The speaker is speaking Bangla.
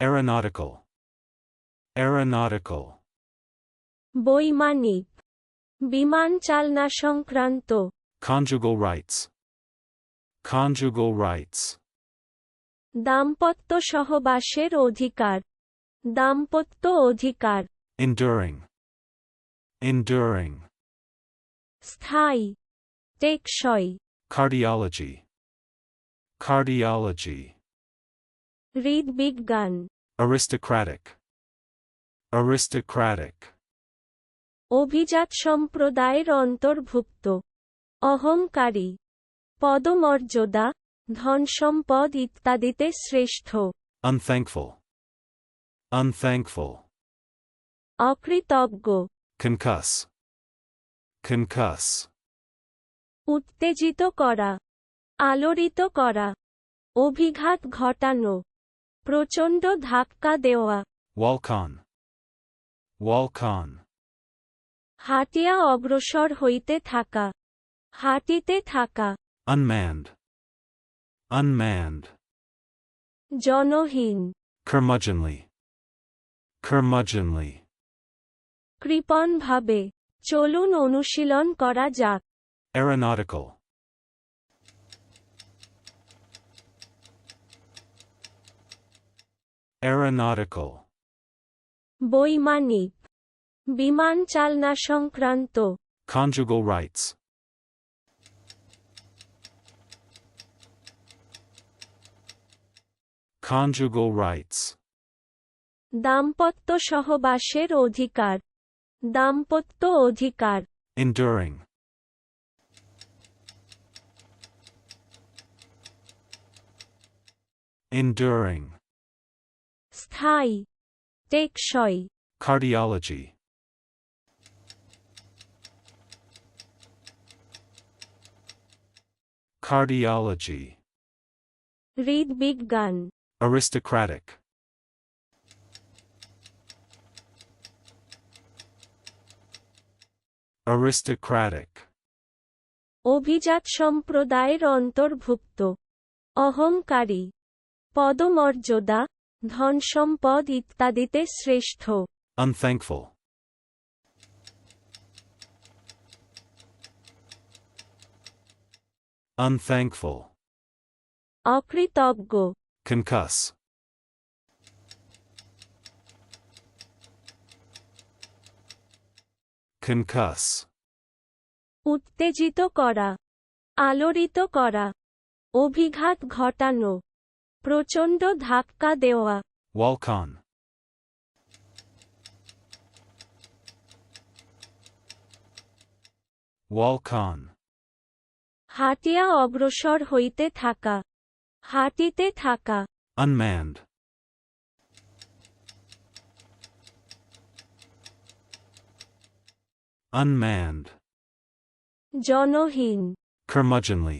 Aeronautical. Aeronautical. বৈমানিক বিমান চালনা সংক্রান্ত Conjugal rights. Conjugal rights. দাম্পত্য সহবাসের অধিকার দাম্পত্য অধিকার Enduring. Enduring. স্থায়ী টেকসই Cardiology. Cardiology. হৃদবিজ্ঞান Aristocratic. Aristocratic. অভিজাত সম্প্রদায়ের অন্তর্ভুক্ত অহংকারী পদমর্যাদা ধনসম্পদ ইত্যাদিতে শ্রেষ্ঠ Unthankful. Unthankful. অকৃতজ্ঞ Concuss. Concuss. উত্তেজিত করা আলোড়িত করা অভিঘাত ঘটানো প্রচণ্ড ধাক্কা দেওয়া। ওয়ালকন ওয়ালকন হাটিয়া অগ্রসর হইতে থাকা। হাটিতে থাকা। আনম্যান্ড আনম্যান্ড জনহীন। কর্মজনলি কর্মজনলি কৃপণভাবে। চলুন অনুশীলন করা যাক। Aeronautical Aeronautical. বৈমানিক বিমান চালনা সংক্রান্ত Conjugal rights. Conjugal rights. দাম্পত্য সহবাসের অধিকার দাম্পত্য অধিকার Enduring. Enduring. স্থায়ী টেকসই Cardiology. Cardiology. হৃদবিজ্ঞান Aristocratic. Aristocratic. অভিজাত সম্প্রদায়ের অন্তর্ভুক্ত অহংকারী পদমর্যাদা ধনসম্পদ ইত্যাদিতে শ্রেষ্ঠ Unthankful. Unthankful. অকৃতজ্ঞ Concuss. Concuss. উত্তেজিত করা আলোড়িত করা অভিঘাত ঘটানো প্রচণ্ড ধাক্কা দেওয়া Walk on. Walk on. Hatia অগ্রসর হইতে থাকা হাঁটিতে থাকা Unmanned. Unmanned. জনহীন Curmudgeonly.